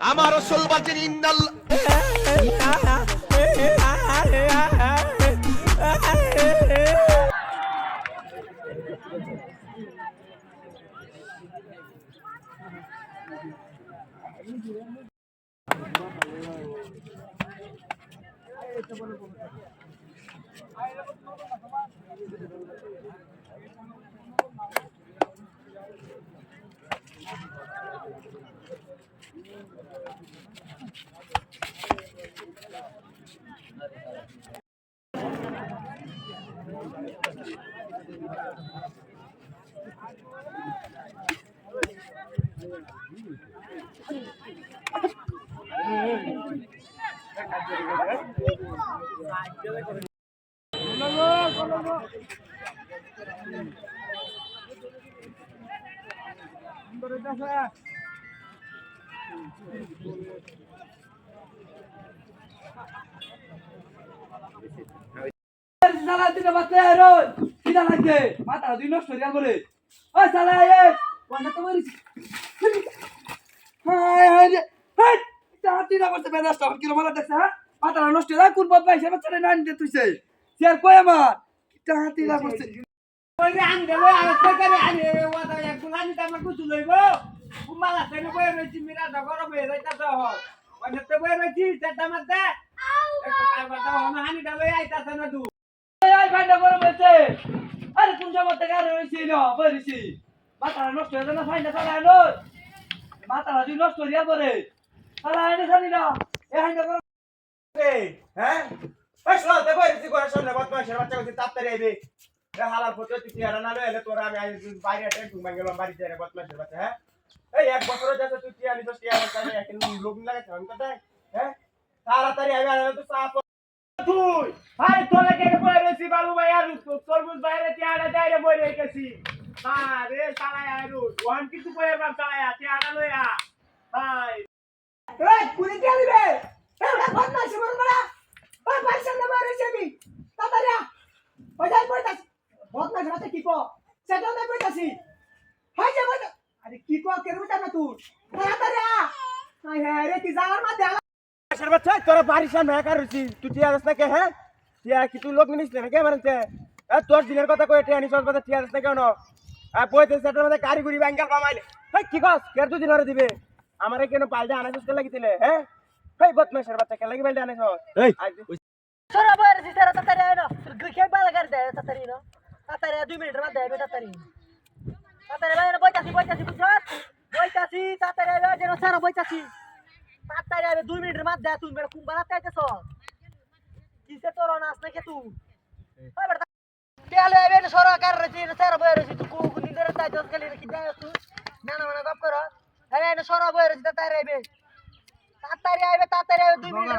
আমার রসুল বলছেন ইন্নাল কিনা লাগছে মাথা দুই নষ্ট হয়ে বলে ওই সালা এ কোনটা তো মারিস হাই হাই রে হাই চাতি না করতে বেদাস তখন কিলো দেখছ হ্যাঁ মাথা নষ্ট হয়ে কোন বাপ ভাই সে বাচ্চারে না নিতে তুইছে? সে আর কই আমার? ওই যে আন দেবো আর, কোন জমা থেকে আর রইছি না বলিছি মাথা নষ্ট হয়ে না ফাইনা সালা এনো মাথা দুই নষ্ট হইয়া পরে সালা এনে জানি না। এ বড় হ্যাঁ? সামনে বাইরে হ্যাঁ? এক বছর যাচ্ছে তুই টিয়া নিছ, টিয়া কাছে এখন লোক লাগাছে, আমি কথা তাড়াতাড়ি আইবে, আর তো সাপ তুই ভাই তোরা কে বই রইছি বালু ভাই, আর তরমুজ বাইরে টিয়ারা যাইরে বই রইছি আরে সালা আইরু ওহান কিছু কইর বাপ সালা টিয়ারা লইয়া। ভাই এই, কুড়ি দিয়ে দিবে? বদমাইশি মন বড়া ওই পয়সা নেবে রইছে আমি তাড়াতাড়ি। ওই যাই পড়তাছি বদমাইশ রাতে কি কো সেটাও নাই পড়তাছি হাই যা আরে কি কো কে রুটা না হ্যাঁ কি জাগার মধ্যে আসার বাচ্চা তোরা বাড়ির সামনে রয়েছি তুই টিয়া কে হ্যাঁ কি তুই লোক নিস না কে মারছে তোর দিনের কথা কয়ে টিয়া নিস কথা টিয়া রাস্তা কেন আর বইতে সেটার মধ্যে কারিগরি ব্যাঙ্গাল পামাইলে কি কস কে তুই দিবে আমারে কেন পাল্টে আনাইছিস কে লাগিছিলে হ্যাঁ হেই বদমাশের বাচ্চা কে লাগি পাল্টে আনাইছ এই সরা বয়র জি সারা তাড়াতাড়ি আয় না। কে বালা করে দেয় তাড়াতাড়ি না। তাড়াতাড়ি দুই মিনিটের মধ্যে আইবে তাড়াতাড়ি। তাড়াতাড়ি বাইরে বইতাছি বইতাছি বুঝছস বইতাছি তাড়াতাড়ি আইবে যেন সারা বইতাছি। তাড়াতাড়ি আইবে দুই মিনিটের মধ্যে তুই মেরে কুম্বালা চাইতেছ কিসে তোর নাচ নাকি তুই ওই বেটা পেলে আইবে না সরা কার রছি সারা বইর রছি তুই কু কু নিন্দরে চাইতেছ গেলি কি দেয় তুই না না না গপ কর। না সরা বইর রছি তাড়াতাড়ি আইবে তাড়াতাড়ি আইবে তাড়াতাড়ি আইবে দুই মিনিট